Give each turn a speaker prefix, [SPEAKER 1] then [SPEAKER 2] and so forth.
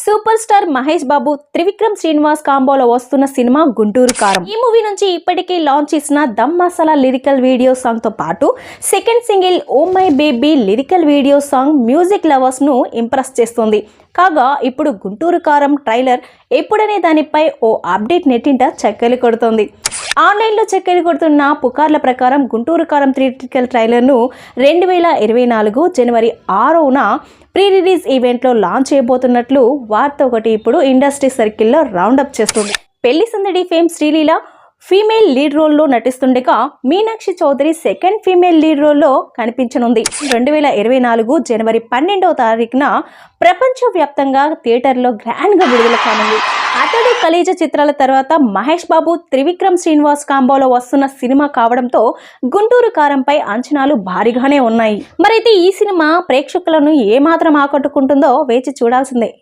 [SPEAKER 1] Super star Mahesh Babu Trivikram Srinivas కాంబోలో వస్తున్న cinema Guntur కారం. ఈ మూవీ నుంచి ఇప్పటికే లాంచ్ చేసిన దమ్ మసాలా లిరికల్ వీడియో సాంగ్తో పాటు second single oh my baby lyrical video song music లవర్స్ను impress చేస్తుంది. కాగా ఇప్పుడు గుంటూరు కారం ట్రైలర్ ఎప్పుడనే దానిపై ఓ అప్డేట్ నెట్టింట చక్కలు కొడుతోంది. ఆన్లైన్లో చక్కెర కొడుతున్న పుకార్ల ప్రకారం గుంటూరు కారం థియేట్రికల్ ట్రైలర్ను రెండు వేల ఇరవై నాలుగు జనవరి ఆరోన ప్రీ రిలీజ్ ఈవెంట్లో లాంచ్ చేయబోతున్నట్లు వార్త ఒకటి ఇప్పుడు ఇండస్ట్రీ సర్కిల్లో రౌండప్ చేస్తుంది. పెళ్ళి సందడి ఫేమ్ శ్రీలీల ఫీమేల్ లీడ్ రోల్లో నటిస్తుండగా Meenakshi Chaudhary second female lead రోల్లో కనిపించనుంది. రెండు వేల ఇరవై నాలుగు జనవరి పన్నెండవ తారీఖున ప్రపంచవ్యాప్తంగా థియేటర్లో గ్రాండ్గా విడుదల కానుంది. అతడి కలీజ చిత్రాల తర్వాత మహేష్ బాబు త్రివిక్రమ్ శ్రీనివాస్ కాంబోలో వస్తున్న సినిమా కావడంతో గుంటూరు కారంపై అంచనాలు భారీగానే ఉన్నాయి. మరైతే ఈ సినిమా ప్రేక్షకులను ఏమాత్రం ఆకట్టుకుంటుందో వేచి చూడాల్సిందే.